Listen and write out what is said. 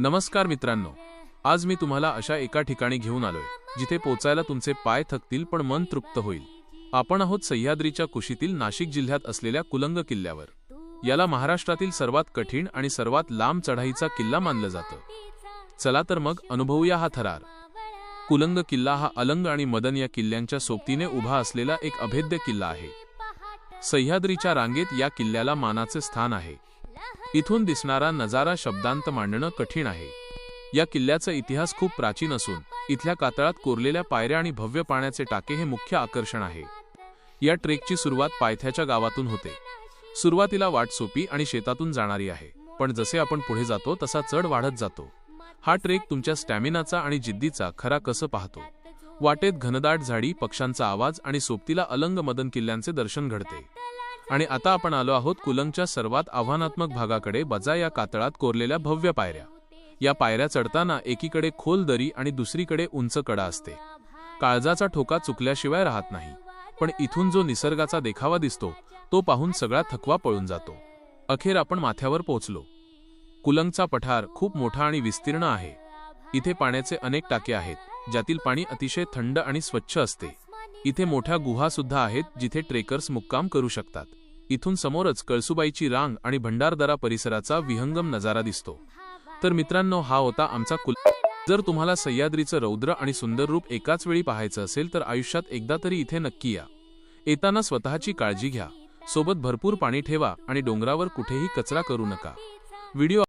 नमस्कार मित्रांनो. आज मी तुम्हाला अशा एका ठिकाणी घेऊन आलोय जिथे पोचायला तुमचे पाय थकतील पण मन तृप्त होईल. आपण आहोत सह्याद्रीच्या कुशीतील नाशिक जिल्ह्यात असलेल्या कुलंग किल्ल्यावर. याला महाराष्ट्रातील सर्वात कठीण आणि सर्वात लांब चढाईचा किल्ला मानलं जातं. चला तर मग अनुभवूया हा थरार. कुलंग किल्ला हा अलंग आणि मदन या किल्ल्यांच्या सोबतीने उभा असलेला एक अभेद्य किल्ला आहे. सह्याद्रीच्या रांगेत या किल्ल्याला मानाचे स्थान आहे. इथून दिसणारा नजारा शब्दांत मांडणं कठीण आहे. या किल्ल्याचा इतिहास खूप प्राचीन असून इथल्या कातळात कोरलेल्या पायऱ्या आणि भव्य पाण्याचे टाके हे मुख्य आकर्षण आहे. या ट्रेकची सुरुवात पायथ्याच्या गावातून होते. सुरुवातीला वाट सोपी आणि शेतातून जाणारी आहे पण जसे आपण पुढे जातो तसा चढ वाढत जातो. हा ट्रेक तुमच्या स्टॅमिनाचा आणि जिद्दीचा खरा कसं पाहतो. वाटेत घनदाट झाडी पक्ष्यांचा आवाज आणि सोबतीला अलंग मदन किल्ल्यांचे दर्शन घडते. आणि आता आपण आलो आहोत कुलंगच्या सर्वात आव्हानात्मक भागाकडे बजा या कातळात कोरलेल्या भव्य पायऱ्या. या पायऱ्या चढताना एकीकडे खोल दरी आणि दुसरीकडे उंच कडा असते. काळजाचा ठोका चुकल्याशिवाय राहत नाही. पण इथून जो निसर्गाचा देखावा दिसतो तो पाहून सगळा थकवा पळून जातो. अखेर आपण माथ्यावर पोहोचलो. कुलंगचा पठार खूप मोठा आणि विस्तीर्ण आहे. इथे पाण्याचे अनेक टाके आहेत ज्यातील पाणी अतिशय थंड आणि स्वच्छ असते. इथे मोठ्या गुहा सुद्धा आहेत जिथे ट्रेकर्स मुक्काम करू शकतात. इथून समोरच कळसुबाईची रांग आणि भंडारदरा परिसराचा विहंगम नजारा दिसतो. तर मित्रांनो हा होता आमचा कुल जर तुम्हाला सह्याद्रीचं रौद्र आणि सुंदर रूप एकाच वेळी पाहायचं असेल तर आयुष्यात एकदा तरी इथे नक्की या. येताना स्वतःची काळजी घ्या. सोबत भरपूर पाणी ठेवा आणि डोंगरावर कुठेही कचरा करू नका. व्हिडिओ